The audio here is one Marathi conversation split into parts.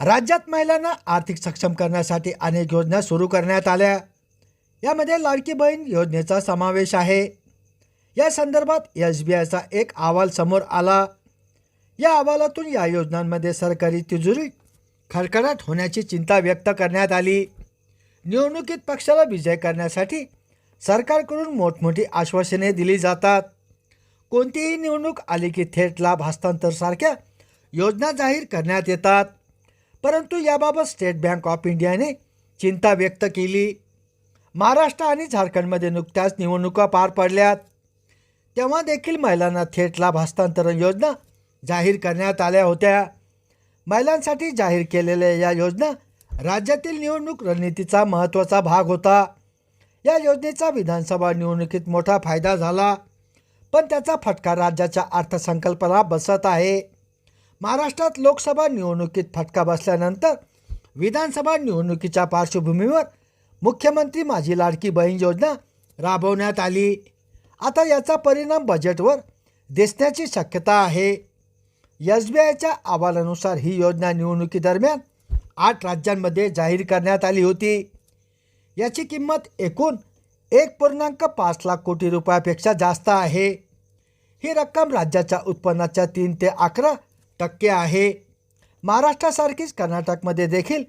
राज्यात महिलांना आर्थिक सक्षम करण्यासाठी अनेक योजना सुरू करण्यात आल्या. यामध्ये लाडकी बहीण योजनेचा समावेश आहे. या संदर्भात एस बी आयचा एक अहवाल समोर आला. या अहवालातून या योजनांमध्ये सरकारी तिजोरी खडखडाट होण्याची चिंता व्यक्त करण्यात आली. निवडणुकीत पक्षाला विजय करण्यासाठी सरकारकडून मोठमोठी आश्वासने दिली जातात. कोणतीही निवडणूक आली की थेट लाभ हस्तांतरसारख्या योजना जाहीर करण्यात येतात. परंतु याबाबत स्टेट बँक ऑफ इंडियाने चिंता व्यक्त केली. महाराष्ट्र आणि झारखंडमध्ये नुकत्याच निवडणुका पार पडल्यात. तेव्हा देखील महिलांना थेट लाभ हस्तांतरण योजना जाहीर करण्यात आल्या होत्या. महिलांसाठी जाहीर केलेल्या या योजना राज्यातील निवडणूक रणनीतीचा महत्त्वाचा भाग होता. या योजनेचा विधानसभा निवडणुकीत मोठा फायदा झाला पण त्याचा फटका राज्याच्या अर्थसंकल्पाला बसत आहे. महाराष्ट्रात लोकसभा निवडणुकीत फटका बसल्यानंतर विधानसभा निवडणुकीच्या पार्श्वभूमीवर मुख्यमंत्री माझी लाडकी बहीण योजना राबवण्यात आली. आता याचा परिणाम बजेटवर दिसण्याची शक्यता आहे. एस बी आयच्या अहवालानुसार ही योजना निवडणुकीदरम्यान आठ राज्यांमध्ये जाहीर करण्यात आली होती. याची किंमत एकूण एक पूर्णांक पाच लाख कोटी रुपयापेक्षा जास्त आहे. ही रक्कम राज्याच्या उत्पन्नाच्या तीन ते अकरा टक्के आहे. महाराष्ट्रासारखीच कर्नाटकमध्ये देखील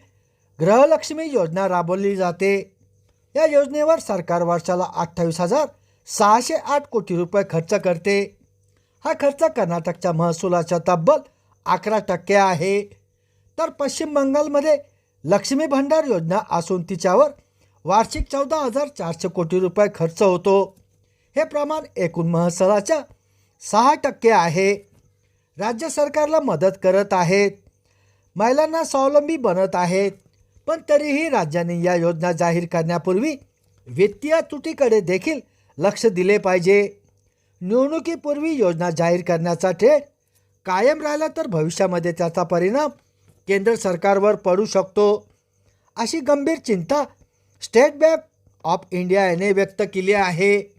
गृहलक्ष्मी योजना राबवली जाते. या योजनेवर सरकार वर्षाला अठ्ठावीस हजार सहाशे आठ कोटी रुपये खर्च करते. हा खर्च कर्नाटकच्या महसुलाच्या तब्बल अकरा टक्के आहे. तर पश्चिम बंगालमध्ये लक्ष्मी भंडार योजना असून तिच्यावर वार्षिक चौदा हजार चारशे कोटी रुपये खर्च होतो. हे प्रमाण एकूण महसुलाच्या सहा टक्के आहे. राज्य सरकारला मदत करत आहेत. महिलांना स्वावलंबी बनत आहेत. पण तरीही राज्याने या योजना जाहीर करण्यापूर्वी वित्तीय तुटीकडे देखील लक्ष दिले पाहिजे. निवडणुकीपूर्वी योजना जाहीर करण्याचा ट्रेंड कायम राहिला तर भविष्यामध्ये त्याचा परिणाम केंद्र सरकारवर पडू शकतो. अशी गंभीर चिंता स्टेट बँक ऑफ इंडिया याने व्यक्त केली आहे.